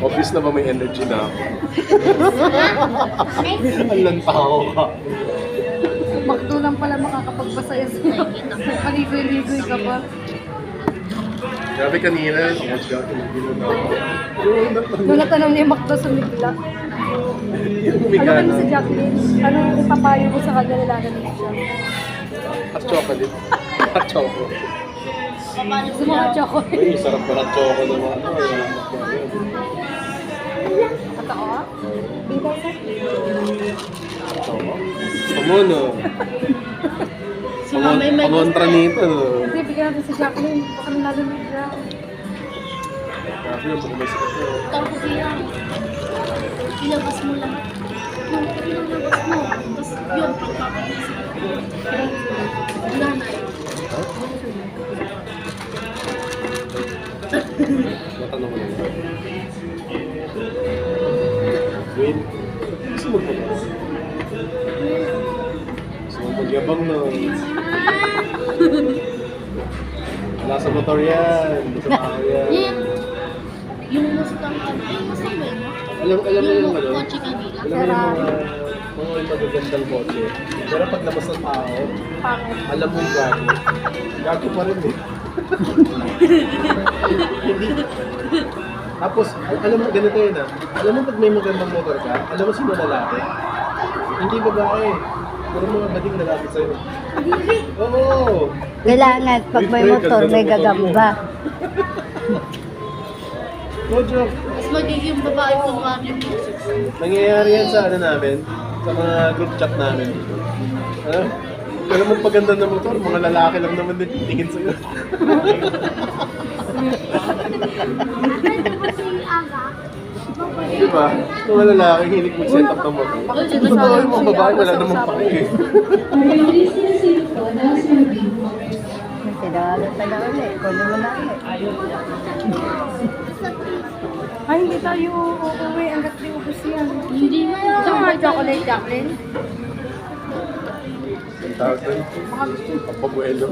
Obvious na ba may energy na ako? Ang lantaw ka. Makdo lang pala makakapagpasaya sa'yo. Paligoy-ligoy ka pa. Grabe kanina, mas gagawin mo na ako. Nung natanong niya Makdo sa Migla. Yung Ano na. si Jacqueline? Anong ipapayo mo sa kanya mo siya? Hot chocolate. Hot chocolate. Gusto mo ka chocolate? Ay, sarap na hot chocolate naman. Totoo ka? Bida sa? Gusto mo, no? Si Mama may Pangontra nito, no? Hindi, bigyan natin si Jacqueline. Baka nalalunod siya. Grabe yung baka may sakit na. Tapos yan. Ilabas mo lang. Ilabas mo. Tapos Matanong mo lang. Wait. Gusto mo ba? Gusto mo magyabang, no? Wala sa motor yan. Sa tao yan. Yung Mustang ano. Yung Mustang ba yun? Alam, alam mo yung ano? kotse kanila. Alam mo yung mga mga magagandang kotse. Pero pag labas ng tao, alam mo yung gago. Gago pa rin eh. Hindi. Tapos, al- alam mo, ganito yun ah. Alam mo pag may magandang motor ka, alam mo sino lalaki? Hindi babae. Puro mga bading lalaki sa'yo. Oo! Kailangan pag may motor, may gagamba. No joke. Mas magiging babae kung kami mo. Nangyayari yan sa ano namin, sa mga group chat namin. Ano? Pero mong paganda ng motor, mga lalaki lang naman din tingin sa'yo. Di ba? Mga lalaki hilig mag-set up ng motor. Totoo yung mga babae, wala namang pake eh. Na ulit. Kunin mo na ulit. Ay, hindi tayo uuwi hanggat di ubus yan. Hindi na. Gusto mo chocolate, Jacqueline? Tawag doon, papabuelo.